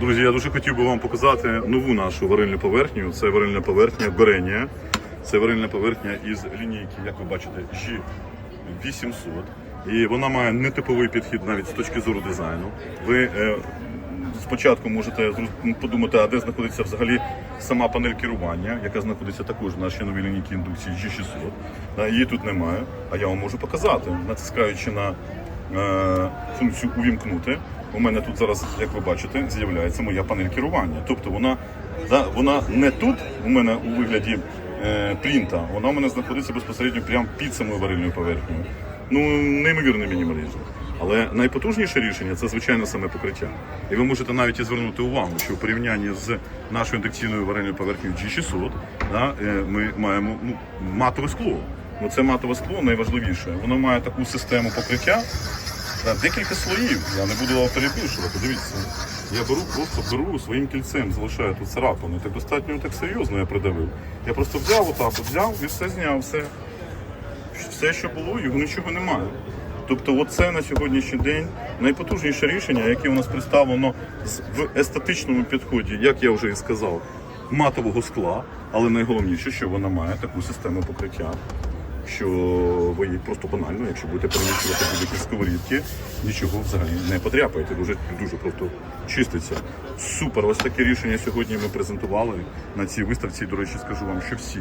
Друзі, я дуже хотів би вам показати нову нашу варильну поверхню. Це варильна поверхня Горенія. Це варильна поверхня із лінійки, як ви бачите, G800. І вона має нетиповий підхід навіть з точки зору дизайну. Ви е, спочатку можете подумати, а де знаходиться взагалі сама панель керування, яка знаходиться також в нашій новій лінійці індукції G600. Її тут немає, а я вам можу показати, натискаючи на е, функцію увімкнути. У мене тут зараз, як ви бачите, з'являється моя панель керування. Тобто вона, да, вона не тут у мене у вигляді е, принта, вона у мене знаходиться безпосередньо прямо під самою варильною поверхнею. Ну, неймовірний мінімалізм. Але найпотужніше рішення це звичайно саме покриття. І ви можете навіть і звернути увагу, що в порівнянні з нашою індукційною варильною поверхнею G600 да, е, ми маємо ну, матове скло. Ну, це матове скло найважливіше. Воно має таку систему покриття, декілька слоїв. Я не буду вам перепишувати. Дивіться. Я беру, просто беру своїм кільцем, залишаю тут царапину. Так достатньо так серйозно я придавив. Я просто взяв отак, от взяв і все зняв, все все, що було, його нічого немає. Тобто, оце на сьогоднішній день найпотужніше рішення, яке у нас представлено в естетичному підході, як я вже і сказав, матового скла, але найголовніше, що вона має таку систему покриття. Що її просто банально, якщо будете переміщувати будь-які сковорідки, нічого взагалі не потряпаєте. Дуже дуже просто чиститься. Супер, ось таке рішення сьогодні ми презентували на цій виставці. До речі, скажу вам, що всі,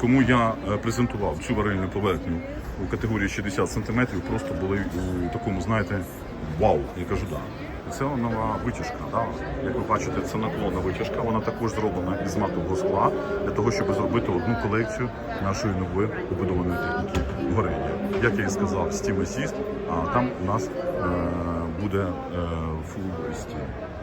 кому я е, презентував цю варильну поверхню у категорії 60 см, просто були у такому, знаєте, вау, я кажу, да. Це нова витяжка. Да? Як ви бачите, це наклонна витяжка. Вона також зроблена із матового скла для того, щоб зробити одну колекцію нашої нової побудованої техніки горення. Як я і сказав, Steam Assist, а там у нас е, буде е, Steam.